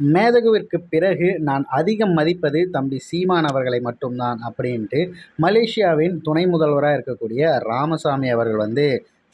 மேதகுவிற்கு பிறகு நான் அதிகம் மதிப்பது தம்பி சீமான் அவர்களை மட்டும்தான் அப்படின்ட்டு மலேசியாவின் துணை முதல்வராக இருக்கக்கூடிய ராமசாமி அவர்கள் வந்து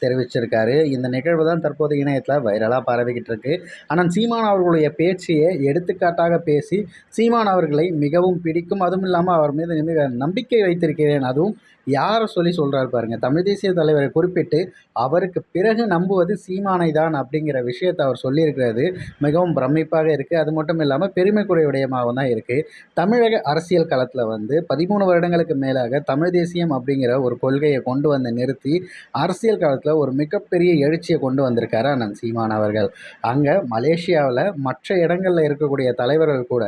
தெரிவிச்சிருக்காரு. இந்த நிகழ்வு தான் தற்போது இணையத்தில் வைரலாக பரவிக்கிட்டு இருக்கு. ஆனால் சீமான் அவர்களுடைய பேச்சையே எடுத்துக்காட்டாக பேசி சீமான் அவர்களை மிகவும் பிடிக்கும். அதுவும் இல்லாமல் அவர் மீது மிக நம்பிக்கை வைத்திருக்கிறேன். அதுவும் யாரை சொல்லி சொல்கிறாரு பாருங்கள் தமிழ் தேசிய தலைவரை குறிப்பிட்டு அவருக்கு பிறகு நம்புவது சீமானை தான் அப்படிங்கிற விஷயத்தை அவர் சொல்லியிருக்கிறது. மிகவும் பிரமிப்பாக இருக்குது அது மட்டும் இல்லாமல் பெருமைக்குரிய விடயமாகவும் தான் இருக்குது தமிழக அரசியல் களத்தில் வந்து பதிமூணு வருடங்களுக்கு மேலாக தமிழ் தேசியம் அப்படிங்கிற ஒரு கொள்கையை கொண்டு வந்து நிறுத்தி அரசியல் ஒரு மிகப்பெரிய எழுச்சியை கொண்டு வந்திருக்காரு அண்ணன் சீமான் அவர்கள். அங்கே மலேசியாவில் மற்ற இடங்களில் இருக்கக்கூடிய தலைவர்கள் கூட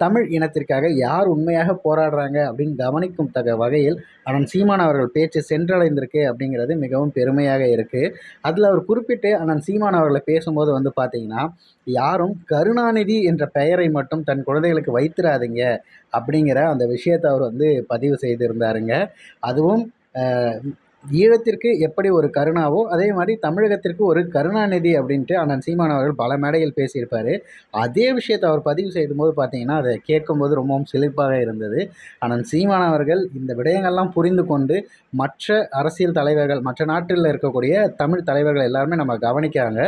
தமிழ் இனத்திற்காக யார் உண்மையாக போராடுறாங்க அப்படின்னு கவனிக்கும் தக வகையில் அண்ணன் சீமான் அவர்கள் பேச்சு சென்றடைந்திருக்கு அப்படிங்கிறது மிகவும் பெருமையாக இருக்குது அதில் அவர் குறிப்பிட்டு அண்ணன் சீமான் அவர்களை பேசும்போது வந்து பார்த்தீங்கன்னா யாரும் கருணாநிதி என்ற பெயரை மட்டும் தன் குழந்தைகளுக்கு வைத்திராதீங்க அப்படிங்கிற அந்த விஷயத்தை அவர் வந்து பதிவு செய்திருந்தாருங்க. அதுவும் ஈழத்திற்கு எப்படி ஒரு கருணாவோ அதே மாதிரி தமிழகத்திற்கு ஒரு கருணாநிதி அப்படின்ட்டு அண்ணன் சீமான் அவர்கள் பல மேடையில் பேசியிருப்பார். அதே விஷயத்தை அவர் பதிவு செய்யும்போது பார்த்தீங்கன்னா அதை கேட்கும்போது ரொம்பவும் சிலிர்ப்பாக இருந்தது. அண்ணன் சீமான் அவர்கள் இந்த விடயங்கள்லாம் புரிந்து கொண்டு மற்ற அரசியல் தலைவர்கள் மற்ற நாட்டில் இருக்கக்கூடிய தமிழ் தலைவர்கள் எல்லாருமே நம்ம கவனிக்கிறாங்க.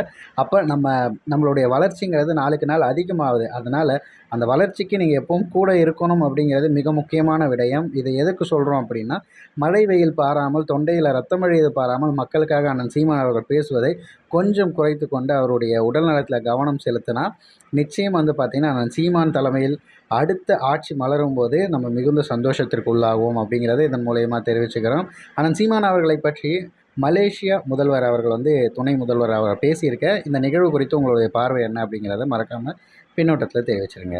அப்போ நம்ம நம்மளுடைய வளர்ச்சிங்கிறது நாளுக்கு நாள் அதிகமாகுது. அதனால் அந்த வளர்ச்சிக்கு நீங்கள் எப்பவும் கூட இருக்கணும் அப்படிங்கிறது மிக முக்கியமான விடயம். இதை எதுக்கு சொல்கிறோம் அப்படின்னா மழை வெயில் பாராமல் தொண்டையில் ரத்தம் வழியது பாராமல் மக்களுக்காக அண்ணன் சீமான் அவர்கள் பேசுவதை கொஞ்சம் குறைத்து கொண்டு அவருடைய உடல்நலத்தில் கவனம் செலுத்தினா நிச்சயம் வந்து பார்த்திங்கன்னா அண்ணன் சீமான் தலைமையில் அடுத்த ஆட்சி மலரும் போது நம்ம மிகுந்த சந்தோஷத்திற்கு உள்ளாகும் அப்படிங்கிறத இதன் மூலயமா தெரிவிச்சுக்கிறோம். அண்ணன் சீமான் அவர்களை பற்றி மலேசியா முதல்வர் அவர்கள் வந்து துணை முதல்வர் அவர் பேசியிருக்க இந்த நிகழ்வு குறித்து உங்களுடைய பார்வை என்ன அப்படிங்கிறத மறக்காமல் பின்னோட்டத்தில் தெரிவிச்சிருங்க.